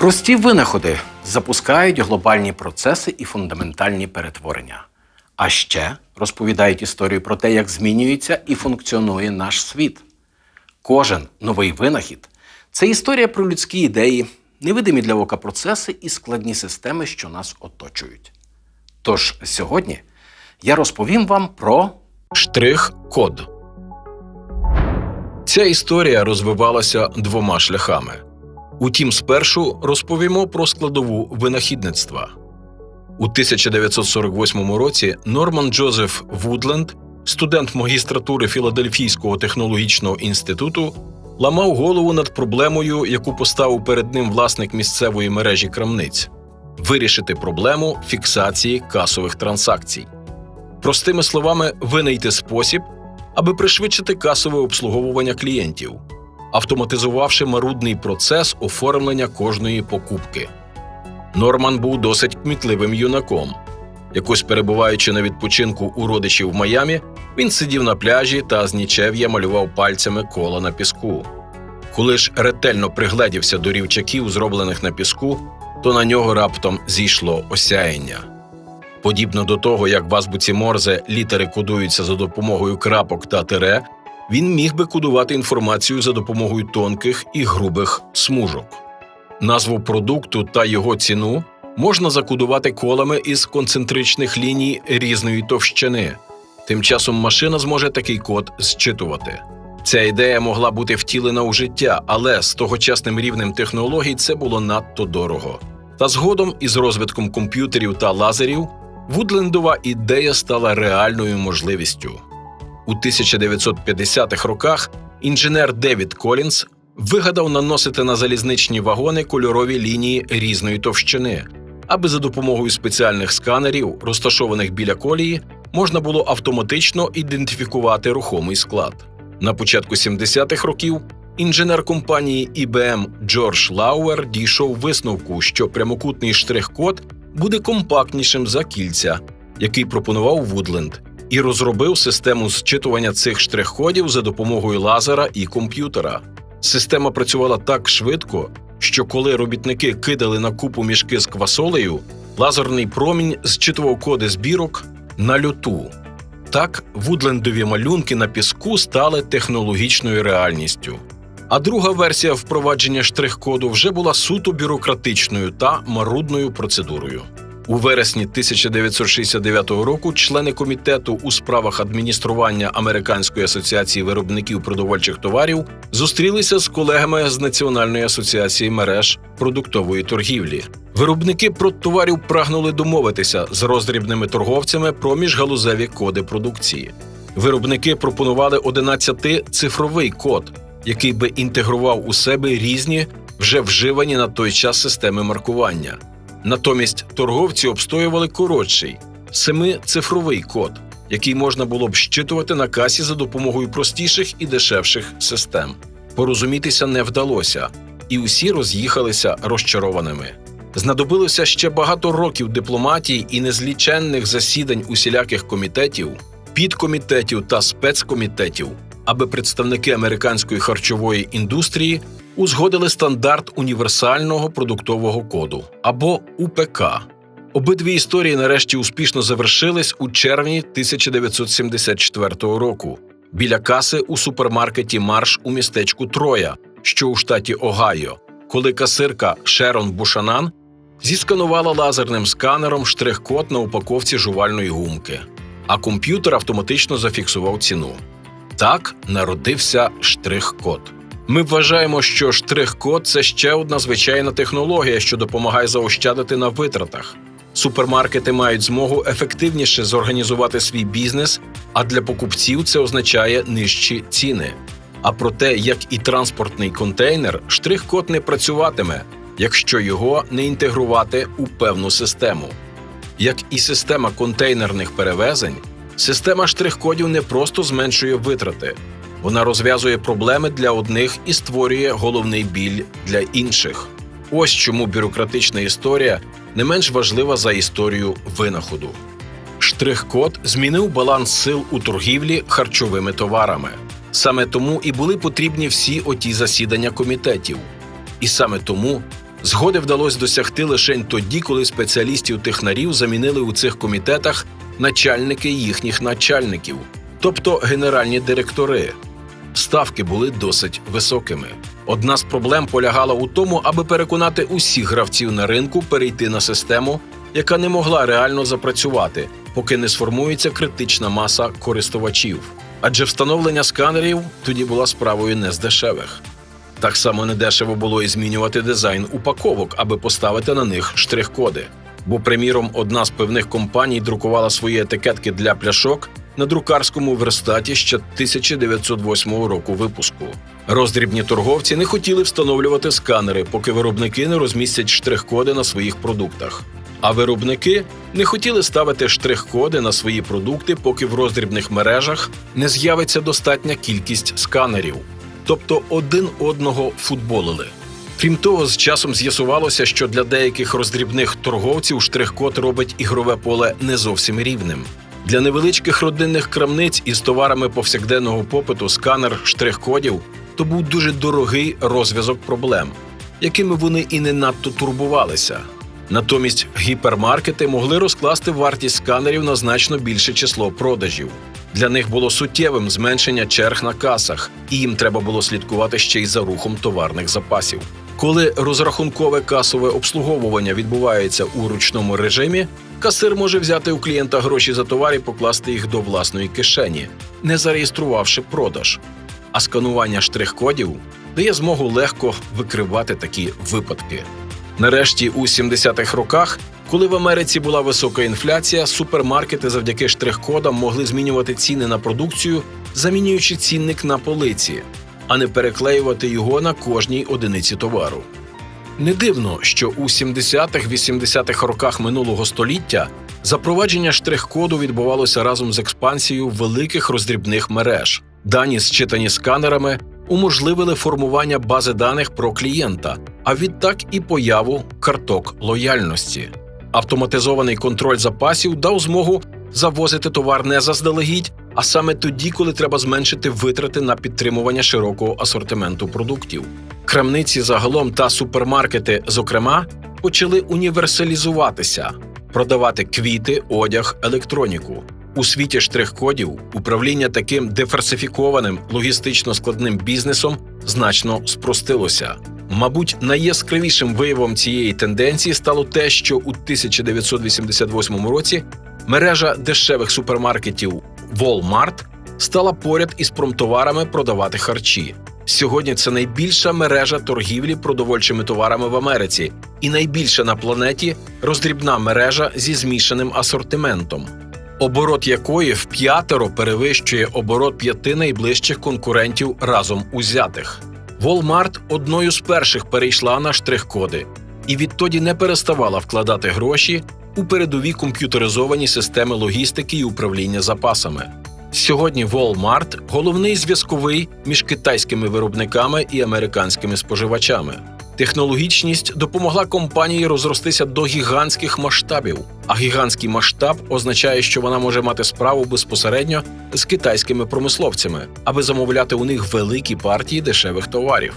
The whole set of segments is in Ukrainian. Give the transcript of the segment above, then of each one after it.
Прості винаходи запускають глобальні процеси і фундаментальні перетворення. А ще розповідають історію про те, як змінюється і функціонує наш світ. Кожен новий винахід це історія про людські ідеї, невидимі для ока процеси і складні системи, що нас оточують. Тож сьогодні я розповім вам про Штрих-код. Ця історія розвивалася двома шляхами. Утім, спершу розповімо про складову винахідництва. У 1948 році Норман Джозеф Вудленд, студент магістратури Філадельфійського технологічного інституту, ламав голову над проблемою, яку поставив перед ним власник місцевої мережі крамниць вирішити проблему фіксації касових транзакцій. Простими словами, винайти спосіб, аби пришвидшити касове обслуговування клієнтів, автоматизувавши марудний процес оформлення кожної покупки. Норман був досить кмітливим юнаком. Якось перебуваючи на відпочинку у родичів в Майамі, він сидів на пляжі та з нічев'я малював пальцями кола на піску. Коли ж ретельно пригледівся до рівчаків, зроблених на піску, то на нього раптом зійшло осяяння. Подібно до того, як в азбуці Морзе літери кодуються за допомогою крапок та тире, він міг би кодувати інформацію за допомогою тонких і грубих смужок. Назву продукту та його ціну можна закодувати колами із концентричних ліній різної товщини. Тим часом машина зможе такий код зчитувати. Ця ідея могла бути втілена у життя, але з тогочасним рівнем технологій це було надто дорого. Та згодом, із розвитком комп'ютерів та лазерів, Вудлендова ідея стала реальною можливістю. У 1950-х роках інженер Девід Колінс вигадав наносити на залізничні вагони кольорові лінії різної товщини, аби за допомогою спеціальних сканерів, розташованих біля колії, можна було автоматично ідентифікувати рухомий склад. На початку 70-х років інженер компанії IBM Джордж Лауер дійшов висновку, що прямокутний штрих-код буде компактнішим за кільця, який пропонував Вудленд, і розробив систему зчитування цих штрих-кодів за допомогою лазера і комп'ютера. Система працювала так швидко, що коли робітники кидали на купу мішки з квасолею, лазерний промінь зчитував коди збірок на льоту. Так, вудлендові малюнки на піску стали технологічною реальністю. А друга версія впровадження штрих-коду вже була суто бюрократичною та марудною процедурою. У вересні 1969 року члени комітету у справах адміністрування Американської асоціації виробників продовольчих товарів зустрілися з колегами з Національної асоціації мереж продуктової торгівлі. Виробники продтоварів прагнули домовитися з роздрібними торговцями про міжгалузеві коди продукції. Виробники пропонували 11-цифровий код, який би інтегрував у себе різні вже вживані на той час системи маркування. Натомість торговці обстоювали коротший семицифровий код, який можна було б щитувати на касі за допомогою простіших і дешевших систем. Порозумітися не вдалося, і усі роз'їхалися розчарованими. Знадобилося ще багато років дипломатії і незліченних засідань усіляких комітетів, підкомітетів та спецкомітетів, аби представники американської харчової індустрії узгодили стандарт універсального продуктового коду або УПК. Обидві історії нарешті успішно завершились у червні 1974 року біля каси у супермаркеті Марш у містечку Троя, що у штаті Огайо, коли касирка Шерон Бушанан зісканувала лазерним сканером штрих-код на упаковці жувальної гумки, а комп'ютер автоматично зафіксував ціну. Так народився штрих-код. Ми вважаємо, що штрих-код це ще одна звичайна технологія, що допомагає заощадити на витратах. Супермаркети мають змогу ефективніше зорганізувати свій бізнес, а для покупців це означає нижчі ціни. А про те, як і транспортний контейнер, штрих-код не працюватиме, якщо його не інтегрувати у певну систему. Як і система контейнерних перевезень, система штрих-кодів не просто зменшує витрати, вона розв'язує проблеми для одних і створює головний біль для інших. Ось чому бюрократична історія не менш важлива за історію винаходу. Штрих-код змінив баланс сил у торгівлі харчовими товарами. Саме тому і були потрібні всі оті засідання комітетів. І саме тому Згоди вдалося досягти лише тоді, коли спеціалістів-технарів замінили у цих комітетах начальники їхніх начальників, тобто генеральні директори. Ставки були досить високими. Одна з проблем полягала у тому, аби переконати усіх гравців на ринку перейти на систему, яка не могла реально запрацювати, поки не сформується критична маса користувачів. Адже встановлення сканерів тоді була справою не з дешевих. Так само недешево було і змінювати дизайн упаковок, аби поставити на них штрих-коди. Бо, приміром, одна з певних компаній друкувала свої етикетки для пляшок на друкарському верстаті ще 1908 року випуску. Роздрібні торговці не хотіли встановлювати сканери, поки виробники не розмістять штрих-коди на своїх продуктах. А виробники не хотіли ставити штрих-коди на свої продукти, поки в роздрібних мережах не з'явиться достатня кількість сканерів, тобто один одного футболили. Крім того, з часом з'ясувалося, що для деяких роздрібних торговців штрих-код робить ігрове поле не зовсім рівним. Для невеличких родинних крамниць із товарами повсякденного попиту сканер штрих-кодів то був дуже дорогий розв'язок проблем, якими вони і не надто турбувалися. Натомість гіпермаркети могли розкласти вартість сканерів на значно більше число продажів. Для них було суттєвим зменшення черг на касах, і їм треба було слідкувати ще й за рухом товарних запасів. Коли розрахункове касове обслуговування відбувається у ручному режимі, касир може взяти у клієнта гроші за товар і покласти їх до власної кишені, не зареєструвавши продаж. А сканування штрих-кодів дає змогу легко викривати такі випадки. Нарешті, у 70-х роках, коли в Америці була висока інфляція, супермаркети завдяки штрих-кодам могли змінювати ціни на продукцію, замінюючи цінник на полиці, а не переклеювати його на кожній одиниці товару. Не дивно, що у 70-х-80-х роках минулого століття запровадження штрих-коду відбувалося разом з експансією великих роздрібних мереж. Дані, зчитані сканерами, уможливили формування бази даних про клієнта, а відтак і появу карток лояльності. Автоматизований контроль запасів дав змогу завозити товар не заздалегідь, а саме тоді, коли треба зменшити витрати на підтримування широкого асортименту продуктів. Крамниці загалом та супермаркети, зокрема, почали універсалізуватися, продавати квіти, одяг, електроніку. У світі штрих-кодів управління таким диверсифікованим логістично складним бізнесом значно спростилося. Мабуть, найяскравішим виявом цієї тенденції стало те, що у 1988 році мережа дешевих супермаркетів Walmart стала поряд із промтоварами продавати харчі. Сьогодні це найбільша мережа торгівлі продовольчими товарами в Америці і найбільша на планеті роздрібна мережа зі змішаним асортиментом оборот якої в п'ятеро перевищує оборот п'яти найближчих конкурентів разом узятих. Walmart одною з перших перейшла на штрих-коди і відтоді не переставала вкладати гроші у передові комп'ютеризовані системи логістики і управління запасами. Сьогодні Walmart – головний зв'язковий між китайськими виробниками і американськими споживачами. Технологічність допомогла компанії розростися до гігантських масштабів, а гігантський масштаб означає, що вона може мати справу безпосередньо з китайськими промисловцями, аби замовляти у них великі партії дешевих товарів.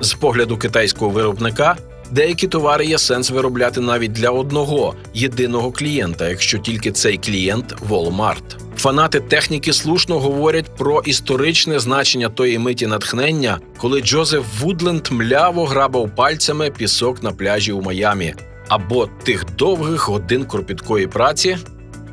З погляду китайського виробника, деякі товари є сенс виробляти навіть для одного єдиного клієнта, якщо тільки цей клієнт Walmart. Фанати техніки слушно говорять про історичне значення тої миті натхнення, коли Джозеф Вудленд мляво грабав пальцями пісок на пляжі у Майамі, або тих довгих годин кропіткої праці,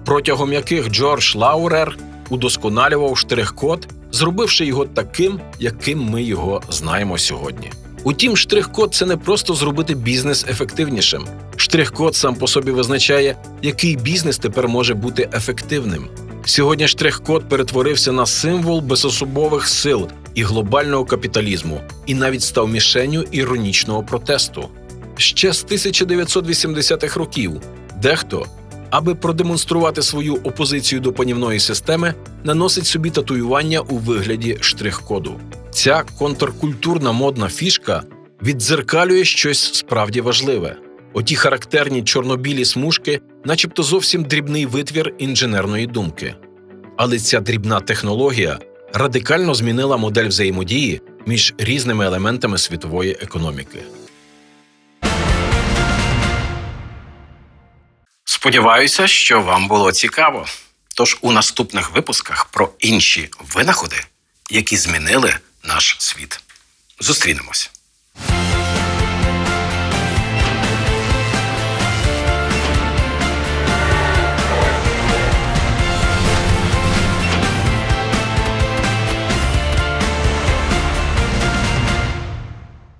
протягом яких Джордж Лаурер удосконалював штрих-код, зробивши його таким, яким ми його знаємо сьогодні. Утім, штрих-код це не просто зробити бізнес ефективнішим. Штрих-код сам по собі визначає, який бізнес тепер може бути ефективним. Сьогодні штрих-код перетворився на символ безособових сил і глобального капіталізму, і навіть став мішенню іронічного протесту. Ще з 1980-х років дехто, аби продемонструвати свою опозицію до панівної системи, наносить собі татуювання у вигляді штрих-коду. Ця контркультурна модна фішка віддзеркалює щось справді важливе. Оті характерні чорнобілі смужки, начебто зовсім дрібний витвір інженерної думки. Але ця дрібна технологія радикально змінила модель взаємодії між різними елементами світової економіки. Сподіваюся, що вам було цікаво. Тож у наступних випусках про інші винаходи, які змінили наш світ, зустрінемось.